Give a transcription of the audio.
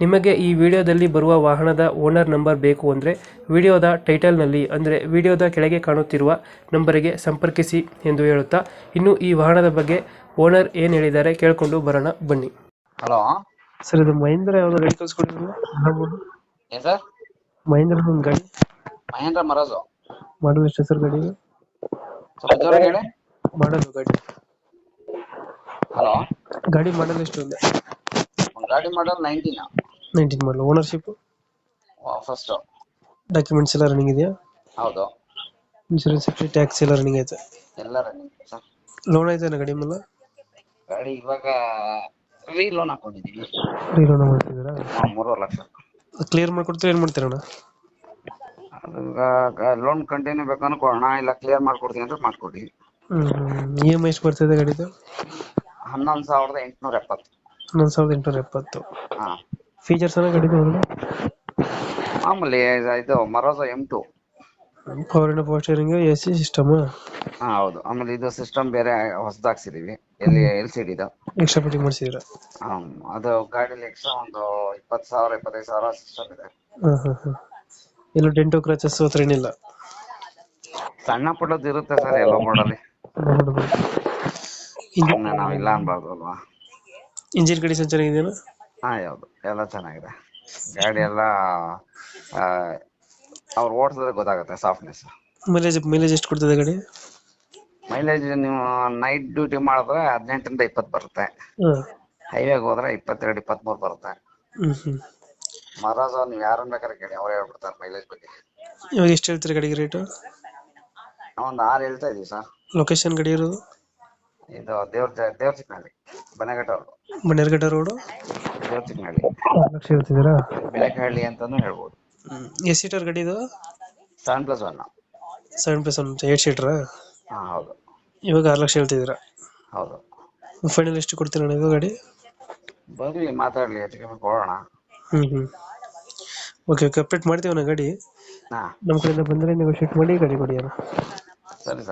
ನಿಮಗೆ ಈ ವಿಡಿಯೋದಲ್ಲಿ ಬರುವ ವಾಹನದ ಓನರ್ ನಂಬರ್ ಬೇಕು ಅಂದರೆ ವಿಡಿಯೋದ ಟೈಟಲ್ನಲ್ಲಿ ಅಂದರೆ ವಿಡಿಯೋದ ಕೆಳಗೆ ಕಾಣುತ್ತಿರುವ ನಂಬರಿಗೆ ಸಂಪರ್ಕಿಸಿ ಎಂದು ಹೇಳುತ್ತಾ ಇನ್ನು ಈ ವಾಹನದ ಬಗ್ಗೆ ಓನರ್ ಏನು ಹೇಳಿದ್ದಾರೆ ಕೇಳಿಕೊಂಡು ಬರೋಣ ಬನ್ನಿ. ಹಲೋ. ಸರ್ ಇದು ಮಹೇಂದ್ರ ಯಾವ್ದು ಗಾಡಿ ಏನ್ ಸರ್? ಮಹೇಂದ್ರ ಒಂದು ಗಾಡಿ. ಮಹೇಂದ್ರ ಮರಾಜು ಮಾಡಲ್ ಎಷ್ಟು ಸರ್ ಗಾಡಿ ಸ್ವಲ್ಪ ಜೋರಾಗಿ ಹೇಳಿ. ಮಾಡಲು ಗಾಡಿ. ಹಲೋ. ಗಾಡಿ ಮಾಡಲ್ ಎಷ್ಟು ಒಂದು ಗಾಡಿ model nineteen. Nineteen model ownership first documents ಎಲ್ಲ ರನ್ನಿಂಗ್ ಇದೆಯಾ? ಹೌದು. ಇನ್ಶೂರೆನ್ಸ್ ಟ್ಯಾಕ್ಸ್ ಎಲ್ಲ ರನ್ನಿಂಗ್ ಐತೆ? ಎಲ್ಲ ರನ್ನಿಂಗ್ ಸರ್. ಲೋನ್ ಐತೆ ಗಾಡಿ ಮೇಲೆ? ಗಾಡಿ ಇವಾಗ ರೀ ಲೋನ್ ಹಾಕೊಂಡಿದೀವಿ. ರೀ ಲೋನ್ ಮಾಡ್ತಿದ್ದೀರಾ? ಮೂರುವರೆ ಲಕ್ಷ. ಕ್ಲಿಯರ್ ಮಾಡ್ಕೊಡ್ತೀರಾ ಏನು ಮಾಡ್ತೀರಾ ಅಣ್ಣ? ಲೋನ್ ಕಂಟಿನ್ಯೂ ಬೇಕಂದ್ರೆ ಕೊಡೋಣ ಇಲ್ಲ ಕ್ಲಿಯರ್ ಮಾಡ್ಕೊಡ್ತೀನಿ ಅಂದ್ರೆ ಮಾಡ್ಕೊಡಿ. ಇ ಎಂ ಐ ಎಷ್ಟು ಬರ್ತಿದೆ ಗಾಡಿದು? ಹನ್ನೊಂದು ಸಾವಿರದ ಎಂಟುನೂರ ಎಪ್ಪತ್ತು. ಹನ್ನೊಂದು ಸಾವಿರದ ಎಂಟುನೂರ ಎಪ್ಪತ್ತು. ಹಾ. ಫೀಚರ್ಸ್ ಎಲ್ಲ ಕಡಿಮೆ ಮಾಮೂಲಿ ಇದು- ಇದು M two power ಇಂಡ power steering A C system ಹಾ ಹೌದು. ಆಮೇಲೆ ಇದು ಸಿಸ್ಟಮ್ ಬೇರೆ ಹೊಸದಾಗ್ಸಿದೀವಿ. ಎಲ್ಲಿ ಎಲ್ ಸಿ ಡಿದು ಎಕ್ಸ್ಟ್ರಾ ಫಿಟ್ಟಿಂಗ್ ಮಾಡಿಸಿದ್ರ? ಅದು ಗಾಡಿಲಿ ಎಕ್ಸ್ಟ್ರಾ ಒಂದು ಇಪ್ಪತ್ತು ಸಾವಿರ ಇಪ್ಪತ್ತೈದು ಸಾವಿರ ಸಿಸ್ಟಮ್ ಇದೆ. ಹಾಂ ಹಾಂ ಹಾಂ. ಎಲ್ಲೂ ಡೆಂಟೋ ಕ್ರಾಚಸ್ ಹತ್ರ ಏನಿಲ್ಲ? ಸಣ್ಣ ಪುಟ್ಟದ್ದು ಇರುತ್ತೆ ಸರ್ ಎಲ್ಲೋ ಮಾಡಲಿ ನಾವಿಲ್ಲ ನಾವ್ ಇಲ್ಲ ಅನ್ಬಾರ್ದು ಅಲ್ವಾ? ಇಂಜಿನ್ ಕಂಡೀಷನ್ ಚೆನ್ನಾಗಿದೆಯಾ? ಹಾ ಹೌದು. ಎಲ್ಲ ಚೆನ್ನಾಗಿದೆ. ಗಾಡಿ ಎಲ್ಲ ಅವ್ರು ಓಡಿಸಿದ್ರೆ ಗೊತ್ತಾಗುತ್ತೆ ಸಾಫ್ಟ್ನೆಸ್ ಮೈಲೇಜ್ ಮೈಲೇಜ್ ಎಷ್ಟು ಕೊಡ್ತದೆ ಗಾಡಿ? ಮೈಲೇಜ್ ನೀವು ನೈಟ್ ಡ್ಯೂಟಿ ಮಾಡಿದ್ರೆ ಹದಿನೆಂಟರಿಂದ ಇಪ್ಪತ್ತು ಬರುತ್ತೆ. ಹಾಂ. ಹೈವೇಗೆ ಹೋದ್ರೆ ಇಪ್ಪತ್ತೆರಡು ಇಪ್ಪತ್ಮೂರು ಬರುತ್ತೆ. ಮಹಾರಾಜ ಹ್ಞೂ ನೀವು ಯಾರನ್ನ ಬೇಕಾದ್ರೆ ಕೇಳಿ ಅವ್ರು ಹೇಳ್ಬಿಡ್ತಾರೆ ಮೈಲೇಜ್ ಬಗ್ಗೆ. ಇವಾಗ ಎಷ್ಟು ಹೇಳ್ತೀರಿ ಗಾಡಿಗೆ ರೇಟು ಒಂದು ಆರು ಹೇಳ್ತಾ ಇದೀವಿ ಸರ್ ಲೊಕೇಶನ್ ಗಾಡಿ ಇರೋದು? ಇದು ದೇವ್ರ ದೇವ್ರ ಚಿಕ್ಕನಲ್ಲಿ ಬನಘಟ್ಟ ರೋಡ್. ಬನ್ನೇರ್ಘಟ್ಟ ರೋಡು? ಆರು ಲಕ್ಷ ಹೇಳ್ತಿದ್ದೀರಾ ಅಂತಾನು ಹೇಳ್ಬೋದು. ಎಷ್ಟು ಸೀಟರ್ ಗಾಡಿ ಇದು? Seven plus one seven plus one eight ಸೀಟ್ರಾ ಹಾ ಹೌದು. ಇವಾಗ ಆರು ಲಕ್ಷ ಹೇಳ್ತಿದ್ದೀರಾ? ಹೌದು. ಫೈನಲ್ ಎಷ್ಟು ಕೊಡ್ತೀರಾ ಇದು ಗಾಡಿ? ಬರ್ಲಿ ಮಾತಾಡ್ಲಿ ಹೆಚ್ಚು ಕಮ್ಮಿ ಕೊಡೋಣ ಹ್ಞೂ ಹ್ಞೂ ಓಕೆ ಓಕೆ ಅಪ್ಡೇಟ್ ಮಾಡ್ತೀವಣ್ಣ ಗಾಡಿ. ಹಾ. ನಮ್ಮ ಕಡೆಯಿಂದ ಬಂದರೆ ನೆಗೋಷಿಯೇಟ್ ಮಾಡಿ ಗಾಡಿ ಕೊಡಿ ಅಣ್ಣ.